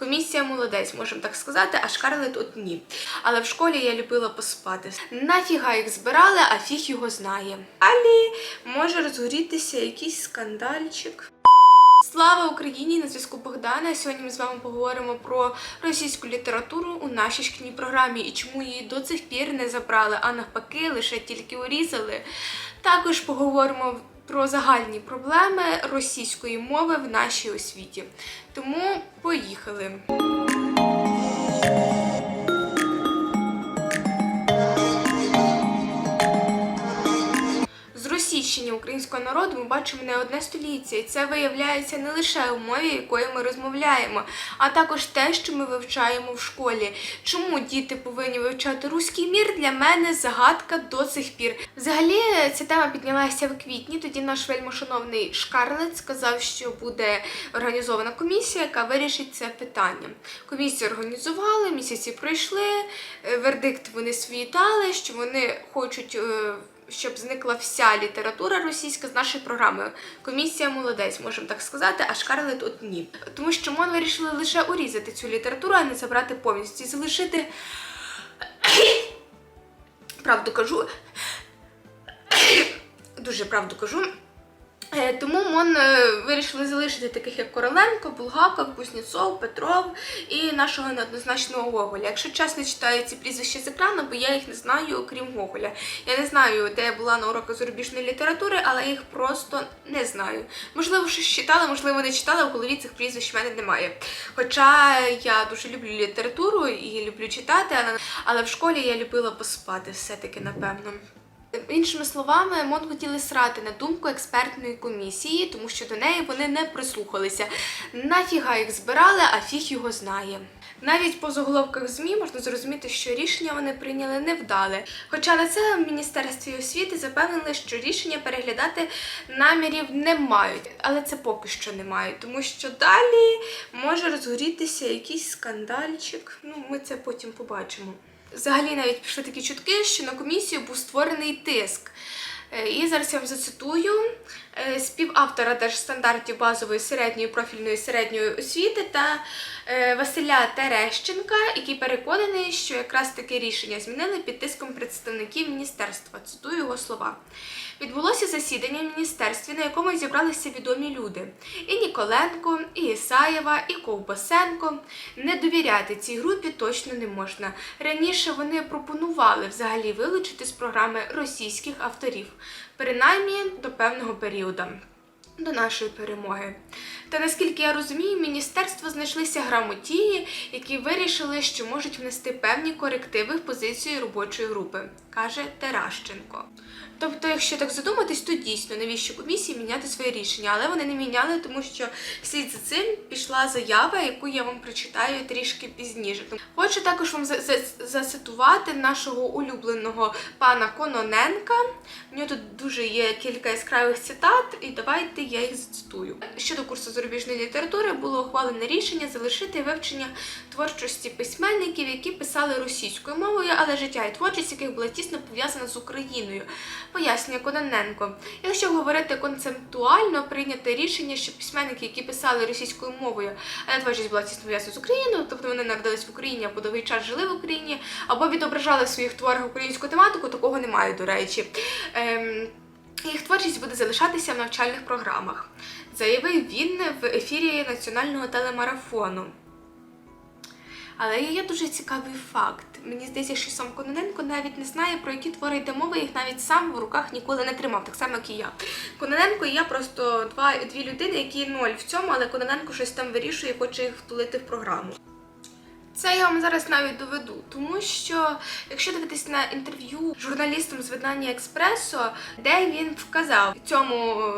Комісія молодець, можемо так сказати, а Шкарлет от ні. Але в школі я любила поспати. Нафіга їх збирали, а фіг його знає. Далі може розгорітися якийсь скандальчик. Слава Україні! На зв'язку Богдана. Сьогодні ми з вами поговоримо про російську літературу у нашій шкільній програмі і чому її до цих пір не забрали, а навпаки, лише тільки урізали. Також поговоримо про загальні проблеми російської мови в нашій освіті. Тому поїхали. Українського народу ми бачимо не одне століття, і це виявляється не лише у мові, якою ми розмовляємо, а також те, що ми вивчаємо в школі. Чому діти повинні вивчати руський мір? Для мене загадка до цих пір. Взагалі, ця тема піднялася в квітні. Тоді наш вельмошановний Шкарлет сказав, що буде організована комісія, яка вирішить це питання. Комісію організували, місяці пройшли. е, Вердикт вони свій дали, що вони хочуть. Щоб зникла вся література російська з нашої програми. Комісія молодець, можемо так сказати, а Шкарлет от ні. Тому що ми вирішили лише урізати цю літературу, а не забрати повністю і залишити. Правду кажу. Дуже правду кажу. Е, Тому МОН е, вирішили залишити таких як Короленко, Булгаков, Кузнєцов, Петров і нашого неоднозначного Гоголя. Якщо чесно читаю ці прізвища з екрану, бо я їх не знаю, окрім Гоголя. Я не знаю, де я була на уроках зарубіжної літератури, але їх просто не знаю. Можливо, щось читала, можливо, не читала, в голові цих прізвищ в мене немає. Хоча я дуже люблю літературу і люблю читати, але, але в школі я любила поспати все-таки, напевно. Іншими словами, МОН хотіли срати на думку експертної комісії, тому що до неї вони не прислухалися. Нафіга їх збирали, а фіг його знає. Навіть по заголовках ЗМІ можна зрозуміти, що рішення вони прийняли невдале. Хоча на це в Міністерстві освіти запевнили, що рішення переглядати намірів не мають, але це поки що не мають, тому що далі може розгорітися якийсь скандальчик. Ну, ми це потім побачимо. Взагалі навіть пішли такі чутки, що на комісію був створений тиск. Е, І зараз я вам зацитую співавтора держстандартів базової середньої профільної середньої освіти та е, Василя Терещенка, який переконаний, що якраз таке рішення змінили під тиском представників міністерства. Цитую його слова. Відбулося засідання в міністерстві, на якому зібралися відомі люди: і Ніколенко, і Ісаєва, і Ковбасенко. Не довіряти цій групі точно не можна. Раніше вони пропонували взагалі вилучити з програми російських авторів, принаймні до певного періоду. До нашої перемоги. Та наскільки я розумію, міністерство знайшлися грамотії, які вирішили, що можуть внести певні корективи в позицію робочої групи, каже Теращенко. Тобто, якщо так задуматись, то дійсно навіщо комісії міняти своє рішення, але вони не міняли, тому що слід за цим пішла заява, яку я вам прочитаю трішки пізніше. Хочу також вам за- за- зацитувати нашого улюбленого пана Кононенка. У нього тут дуже є кілька яскравих цитат, і давайте я їх зацитую. Щодо курсу зарубіжної літератури було ухвалене рішення залишити вивчення творчості письменників, які писали російською мовою, але життя і творчість яких була тісно пов'язана з Україною. Пояснює Кононенко. Якщо говорити концептуально, прийняте рішення, що письменники, які писали російською мовою, але творчість була тісно пов'язана з Україною, тобто вони народились в Україні або довгий час жили в Україні, або відображали в своїх творах українську тематику, такого немає, до речі. Ем, їх творчість буде залишатися в навчальних програмах, заявив він в ефірі національного телемарафону. Але є дуже цікавий факт. Мені здається, що сам Кононенко навіть не знає, про які твори йде мова, їх навіть сам в руках ніколи не тримав, так само, як і я. Кононенко і я просто два, дві людини, які ноль в цьому, але Кононенко щось там вирішує хоче їх втулити в програму. Це я вам зараз навіть доведу, тому що якщо дивитись на інтерв'ю з журналістом з видання Експресо, де він вказав цьому е,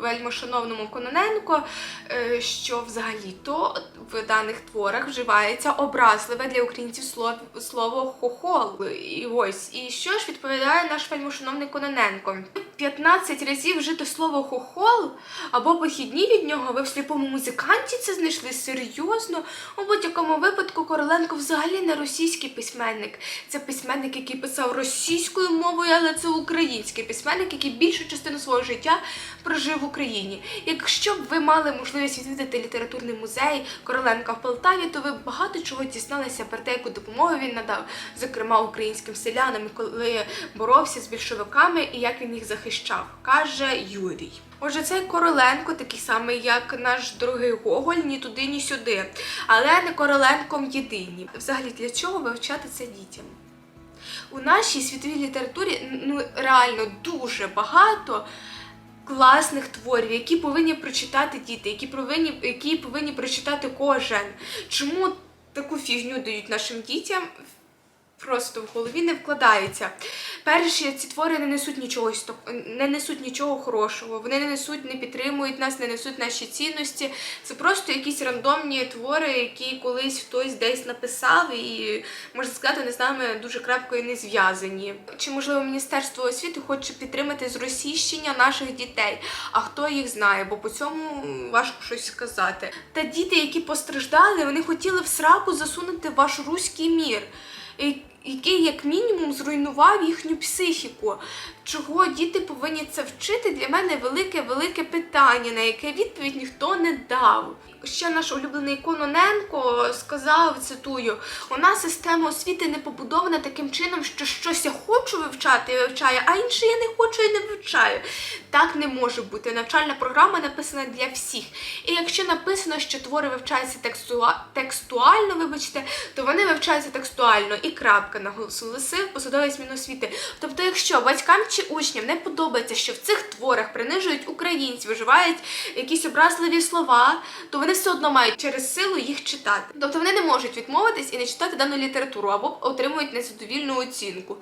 вельмошановному Кононенко, е, що взагалі-то в даних творах вживається образливе для українців слово хохол. І ось і що ж відповідає наш вельмошановний Кононенко. 15 разів вжити слово хохол або похідні від нього, ви в сліпому музиканті це знайшли серйозно. У будь-якому випадку Короленко взагалі не російський письменник. Це письменник, який писав російською мовою, але це український письменник, який більшу частину свого життя прожив в Україні. Якщо б ви мали можливість відвідати літературний музей Короленка в Полтаві, то ви багато чого дізналися про те, яку допомогу він надав, зокрема українським селянам, коли боровся з більшовиками і як він їх захищав, каже Юрій. Отже, цей Короленко такий самий, як наш дорогий Гоголь, ні туди, ні сюди. Але не Короленком єдині. Взагалі, для чого вивчати це дітям? У нашій світовій літературі ну реально дуже багато класних творів, які повинні прочитати діти, які повинні, які повинні прочитати кожен. Чому таку фігню дають нашим дітям? Просто в голові не вкладається. Перші ці твори не несуть нічого не несуть нічого хорошого. Вони не несуть, не підтримують нас, не несуть наші цінності. Це просто якісь рандомні твори, які колись хтось десь написав, і можна сказати, не з нами дуже крепко і не зв'язані. Чи можливо міністерство освіти хоче підтримати зросійщення наших дітей? А хто їх знає? Бо по цьому важко щось сказати. Та діти, які постраждали, вони хотіли в сраку засунути ваш руський мір. і- Який як мінімум зруйнував їхню психіку. Чого діти повинні це вчити? Для мене велике велике питання, на яке відповідь ніхто не дав. Ще наш улюблений Кононенко сказав, цитую: у нас система освіти не побудована таким чином, що щось я хочу вивчати і вивчаю, а інше я не хочу і не вивчаю. Так не може бути. Навчальна програма написана для всіх. І якщо написано, що твори вивчаються текстуа- текстуально, вибачте, то вони вивчаються текстуально і крапка наголосив посадовець Міносвіти. Тобто, якщо батькам чи учням не подобається, що в цих творах принижують українців, вживають якісь образливі слова, то вони все одно мають через силу їх читати. Тобто вони не можуть відмовитись і не читати дану літературу або отримують незадовільну оцінку.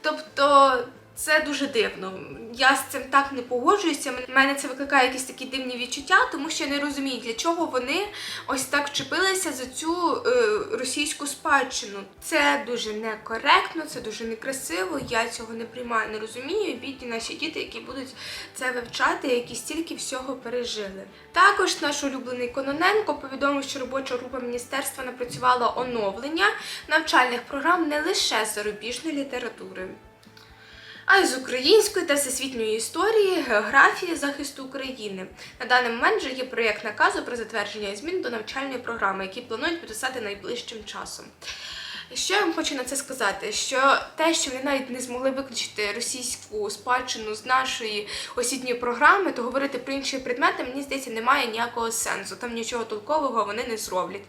Тобто. Це дуже дивно. Я з цим так не погоджуюся. Мене це викликає якісь такі дивні відчуття, тому що я не розумію, для чого вони ось так вчепилися за цю е, російську спадщину. Це дуже некоректно, це дуже некрасиво. Я цього не приймаю, не розумію. Бідні наші діти, які будуть це вивчати, які стільки всього пережили. Також наш улюблений Кононенко повідомив, що робоча група міністерства напрацювала оновлення навчальних програм не лише зарубіжної літератури а й з української та всесвітньої історії, географії захисту України. На даний момент вже є проєкт наказу про затвердження змін до навчальної програми, які планують підписати найближчим часом. Що я вам хочу на це сказати? Що те, що вони навіть не змогли виключити російську спадщину з нашої освітньої програми, то говорити про інші предмети, мені здається, немає ніякого сенсу. Там нічого толкового вони не зроблять.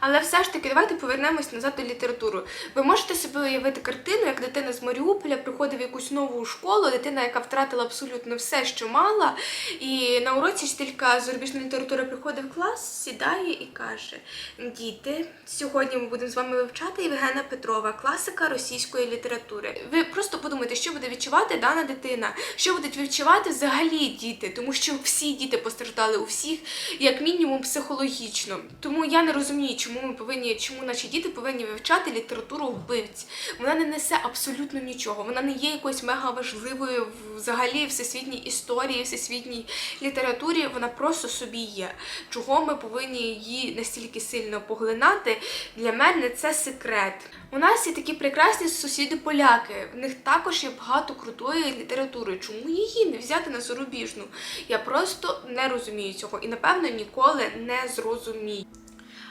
Але все ж таки, давайте повернемось назад до літератури. Ви можете собі уявити картину, як дитина з Маріуполя приходить в якусь нову школу, дитина, яка втратила абсолютно все, що мала, і на уроці вчителька зарубіжної літератури приходить в клас, сідає і каже: Діти, сьогодні ми будемо з вами вивчати Євгена Петрова, класика російської літератури. Ви просто подумайте, що буде відчувати дана дитина, що будуть відчувати взагалі діти, тому що всі діти постраждали у всіх, як мінімум, психологічно. Тому я не розумію, чому ми повинні, чому наші діти повинні вивчати літературу вбивць. Вона не несе абсолютно нічого. Вона не є якоюсь мега важливою взагалі всесвітній історії, всесвітній літературі. Вона просто собі є. Чого ми повинні її настільки сильно поглинати? Для мене це секрет. У нас є такі прекрасні сусіди поляки. В них також є багато крутої літератури. Чому її не взяти на зарубіжну? Я просто не розумію цього і напевно ніколи не зрозумію.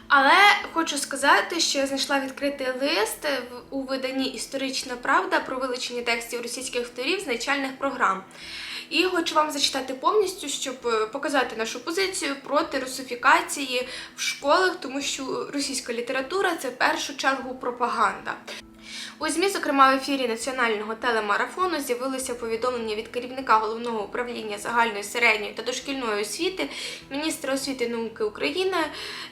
Але хочу сказати, що я знайшла відкритий лист у виданні Історична правда про вилучення текстів російських авторів з навчальних програм. І хочу вам зачитати повністю, щоб е, показати нашу позицію проти русифікації в школах, тому що російська література це в першу чергу пропаганда. У ЗМІ, зокрема в ефірі національного телемарафону, з'явилося повідомлення від керівника головного управління загальної середньої та дошкільної освіти, міністра освіти і науки України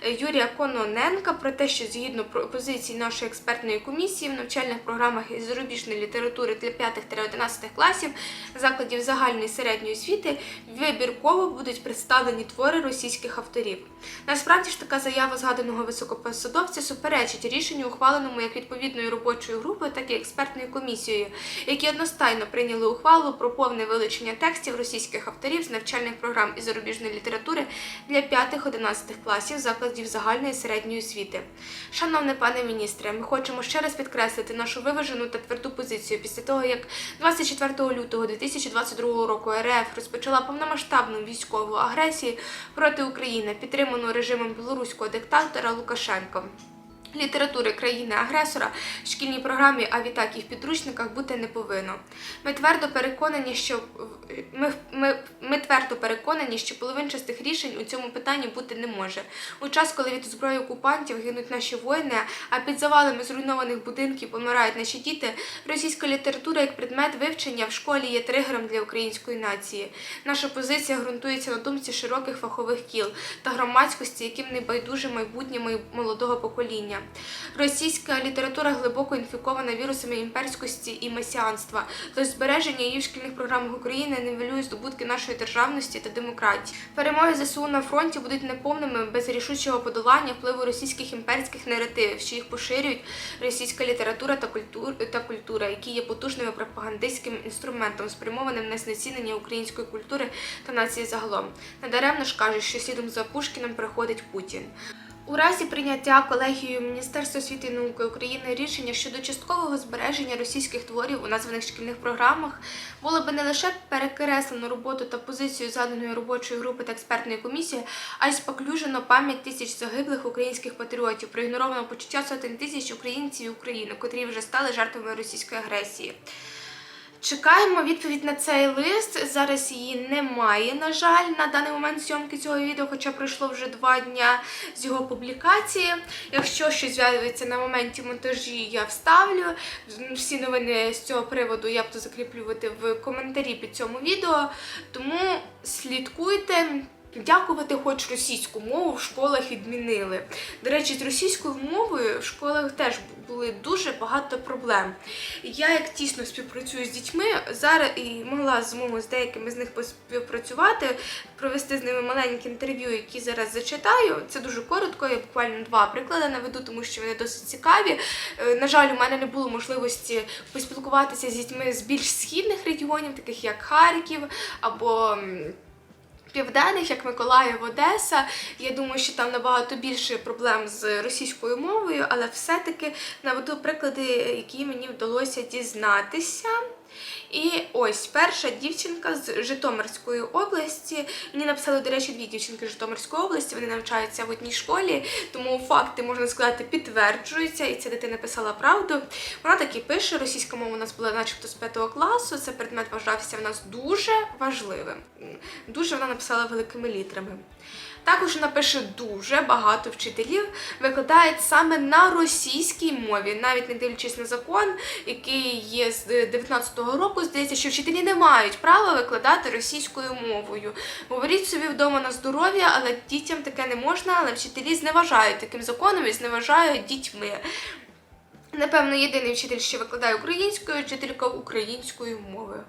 е, Юрія Кононенка про те, що згідно пропозицій нашої експертної комісії в навчальних програмах із зарубіжної літератури для 5-11 класів закладів загальної середньої освіти вибірково будуть представлені твори російських авторів. Насправді ж така заява згаданого високопосадовця суперечить рішенню, ухваленому як відповідною робочою робочою групою, так і експертною комісією, які одностайно прийняли ухвалу про повне вилучення текстів російських авторів з навчальних програм і зарубіжної літератури для 5-11 класів закладів загальної середньої освіти. Шановне пане міністре, ми хочемо ще раз підкреслити нашу виважену та тверду позицію після того, як 24 лютого 2022 року РФ розпочала повномасштабну військову агресію проти України, підтриману режимом білоруського диктатора Лукашенко. Літератури країни-агресора шкільній програмі, а відтак і в підручниках бути не повинно. Ми твердо переконані, що ми, ми, ми твердо переконані, що половинчастих рішень у цьому питанні бути не може. У час, коли від зброї окупантів гинуть наші воїни, а під завалами зруйнованих будинків помирають наші діти, російська література як предмет вивчення в школі є тригером для української нації. Наша позиція ґрунтується на думці широких фахових кіл та громадськості, яким не байдуже майбутнє молодого покоління. Російська література глибоко інфікована вірусами імперськості і месіанства, тож збереження її в шкільних програмах України нівелює здобутки нашої державності та демократії. Перемоги ЗСУ на фронті будуть неповними без рішучого подолання впливу російських імперських наративів, що їх поширюють російська література та культура, та культура, які є потужними пропагандистським інструментом, спрямованим на знецінення української культури та нації загалом. Недаремно ж кажуть, що слідом за Пушкіним приходить Путін. У разі прийняття колегією Міністерства освіти і науки України рішення щодо часткового збереження російських творів у названих шкільних програмах було би не лише перекреслено роботу та позицію заданої робочої групи та експертної комісії, а й споклюжено пам'ять тисяч загиблих українських патріотів, проігноровано почуття сотень тисяч українців і України, котрі вже стали жертвами російської агресії. Чекаємо відповідь на цей лист. Зараз її немає, на жаль, на даний момент зйомки цього відео, хоча пройшло вже два дня з його публікації. Якщо щось з'явиться на моменті монтажі, я вставлю. Всі новини з цього приводу я буду закріплювати в коментарі під цьому відео. Тому слідкуйте. Дякувати, хоч російську мову в школах відмінили. До речі, з російською мовою в школах теж були дуже багато проблем. Я як тісно співпрацюю з дітьми, зараз і могла змогу з деякими з них поспівпрацювати, провести з ними маленьке інтерв'ю, які зараз зачитаю. Це дуже коротко, я буквально два приклади наведу, тому що вони досить цікаві. Е, На жаль, у мене не було можливості поспілкуватися з дітьми з більш східних регіонів, таких як Харків або. Південних, як Миколаїв, Одеса. Я думаю, що там набагато більше проблем з російською мовою, але все-таки наведу приклади, які мені вдалося дізнатися. І ось перша дівчинка з Житомирської області. Мені написали, до речі, дві дівчинки з Житомирської області. Вони навчаються в одній школі, тому факти можна сказати підтверджуються, і ця дитина писала правду. Вона так і пише: російська мова у нас була, начебто, з п'ятого класу. Це предмет вважався в нас дуже важливим. Дуже вона написала великими літрами. Також вона пише дуже багато вчителів викладають саме на російській мові, навіть не дивлячись на закон, який є з 19-го року. Здається, що вчителі не мають права викладати російською мовою. Говоріть собі вдома на здоров'я, але дітям таке не можна. Але вчителі зневажають таким законом і зневажають дітьми. Напевно, єдиний вчитель, що викладає українською, вчителька української мови.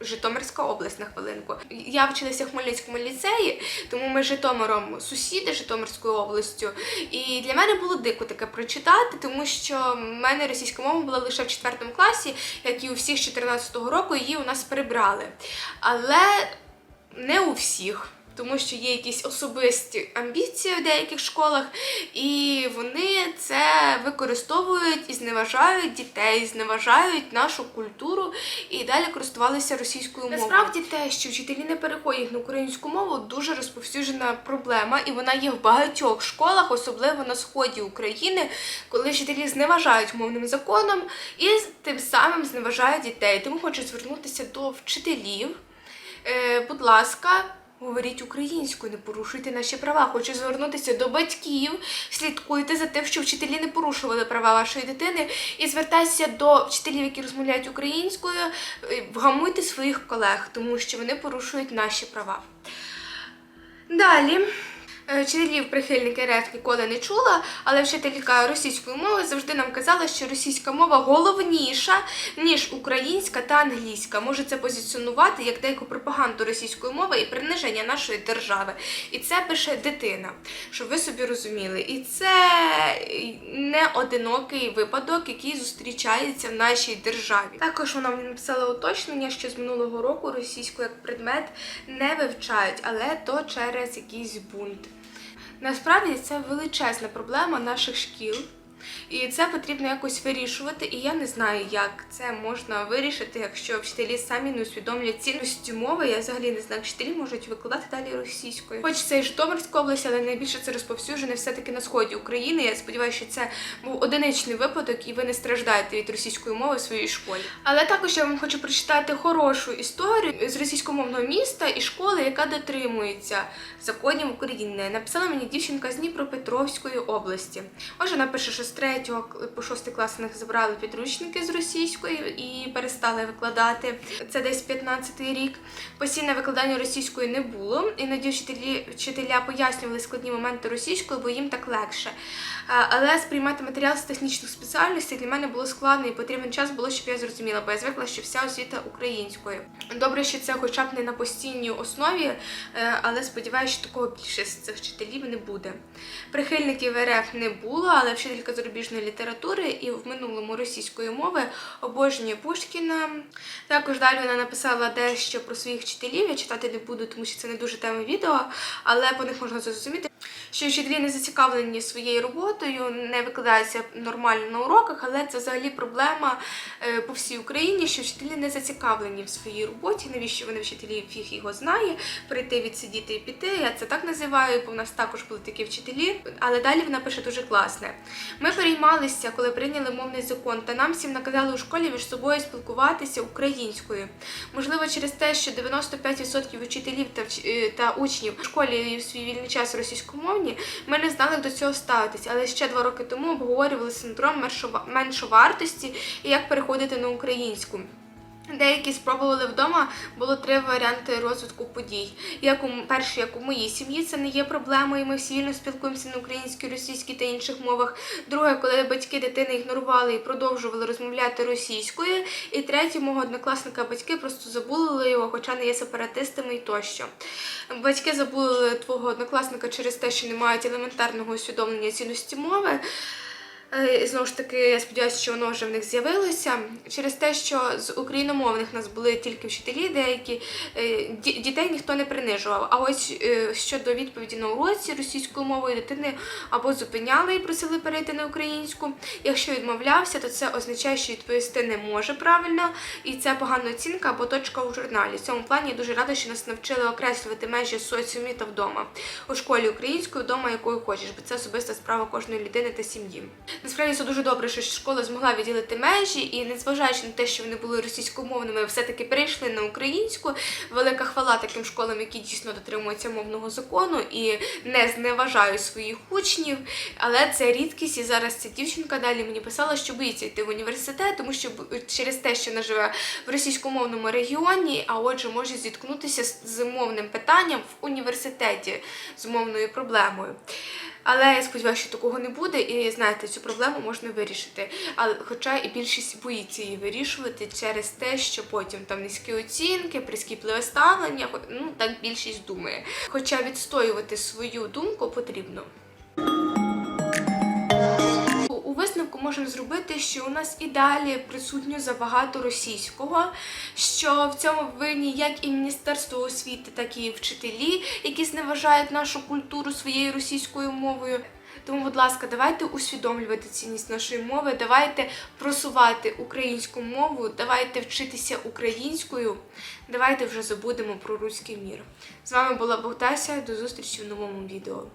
Житомирська область на хвилинку. Я вчилася в Хмельницькому ліцеї, тому ми з Житомиром сусіди Житомирською областю. І для мене було дико таке прочитати, тому що в мене російська мова була лише в 4 класі, як і у всіх з 14-го року її у нас прибрали. Але не у всіх. Тому що є якісь особисті амбіції в деяких школах, і вони це використовують і зневажають дітей, зневажають нашу культуру і далі користувалися російською мовою. Насправді те, що вчителі не переходять на українську мову, дуже розповсюджена проблема, і вона є в багатьох школах, особливо на сході України, коли вчителі зневажають мовним законом і тим самим зневажають дітей. Тому хочу звернутися до вчителів. Е, будь ласка, говоріть українською, не порушуйте наші права. Хочу звернутися до батьків. Слідкуйте за тим, що вчителі не порушували права вашої дитини, і звертайтеся до вчителів, які розмовляють українською. е, Вгамуйте своїх колег, тому що вони порушують наші права. Далі. Е, Вчителів прихильники РФ ніколи не чула, але вчителька російської мови завжди нам казала, що російська мова головніша, ніж українська та англійська. Може це позиціонувати як деяку пропаганду російської мови і приниження нашої держави. І це пише дитина, щоб ви собі розуміли. І це не одинокий випадок, який зустрічається в нашій державі. Також вона мені написала уточнення, що з минулого року російську як предмет не вивчають, але то через якийсь бунт. Насправді це величезна проблема наших шкіл. І це потрібно якось вирішувати, і я не знаю, як це можна вирішити, якщо вчителі самі не усвідомлюють цінності мови. Я взагалі не знаю, вчителі можуть викладати далі російською. Хоч це і Житомирська область, але найбільше це розповсюджене все-таки на сході України. Я сподіваюся, що це був одиничний випадок, і ви не страждаєте від російської мови в своїй школі. Але також я вам хочу прочитати хорошу історію з російськомовного міста і школи, яка дотримується законів України. Написала мені дівчинка з Дніпропетровської області. Отже, вона пише, 3 по 6 клас них забрали підручники з російської і перестали викладати. Це десь 15-й рік. Постійне викладання російської не було. Іноді вчителі, вчителя пояснювали складні моменти російською, бо їм так легше. Але сприймати матеріал з технічних спеціальностей для мене було складно і потрібен час було, щоб я зрозуміла, бо я звикла, що вся освіта українською. Добре, що це хоча б не на постійній основі, е, але сподіваюся, що такого більше з цих вчителів не буде. Прихильників РФ не було, але вчителька зарубіжної літератури і в минулому російської мови обожнює Пушкіна. Також далі вона написала дещо про своїх вчителів. Я читати не буду, тому що це не дуже тема відео, але по них можна зрозуміти, що вчителі не зацікавлені своєю роботою, не викладаються нормально на уроках, але це взагалі проблема е, по всій Україні, що вчителі не зацікавлені в своїй роботі. Навіщо вони вчителі фіг його знає, прийти відсидіти і піти. Я це так називаю, бо в нас також були такі вчителі. Але далі вона пише дуже класне. Ми переймалися, коли прийняли мовний закон, та нам всім наказали у школі між собою спілкуватися українською. Можливо, через те, що 95% учителів та, е, та учнів у школі в свій вільний час російськомовні, ми не знали як до цього ставитися. Але ще два роки тому обговорювали синдром меншова- меншовартості і як переходити на українську. Деякі спробували вдома, було три варіанти розвитку подій. Як у перший, як у моїй сім'ї, це не є проблемою. Ми всі вільно спілкуємося на українській, російській та інших мовах. Друге, коли батьки дитини ігнорували і продовжували розмовляти російською. І третє, мого однокласника батьки просто забули його, хоча не є сепаратистами і тощо. Батьки забули твого однокласника через те, що не мають елементарного усвідомлення цінності мови. Е, Знову ж таки, я сподіваюся, що воно вже в них з'явилося через те, що з україномовних нас були тільки вчителі, деякі е, дітей ніхто не принижував. А ось е, щодо відповіді на уроці російською мовою дитини або зупиняли і просили перейти на українську. Якщо відмовлявся, то це означає, що відповісти не може правильно, і це погана оцінка або точка у журналі. В цьому плані я дуже рада, що нас навчили окреслювати межі соціумі та вдома у школі українською, вдома якою хочеш, бо це особиста справа кожної людини та сім'ї. Насправді це дуже добре, що школа змогла відділити межі, і незважаючи на те, що вони були російськомовними, все-таки перейшли на українську. Велика хвала таким школам, які дійсно дотримуються мовного закону і не зневажають своїх учнів. Але це рідкість, і зараз ця дівчинка далі мені писала, що боїться йти в університет, тому що через те, що вона живе в російськомовному регіоні, а отже, може зіткнутися з- мовним питанням в університеті з мовною проблемою. Але я сподіваюся, що такого не буде, і знаєте, цю проблему можна вирішити. Але хоча і більшість боїться її вирішувати через те, що потім там низькі оцінки, прискіпливе ставлення, ну так більшість думає. Хоча відстоювати свою думку потрібно. Можемо зробити, що у нас і далі присутньо забагато російського, що в цьому винні як і Міністерство освіти, так і вчителі, які зневажають нашу культуру своєю російською мовою. Тому, будь ласка, давайте усвідомлювати цінність нашої мови, давайте просувати українську мову, давайте вчитися українською, давайте вже забудемо про руський мір. З вами була Богдася. До зустрічі в новому відео.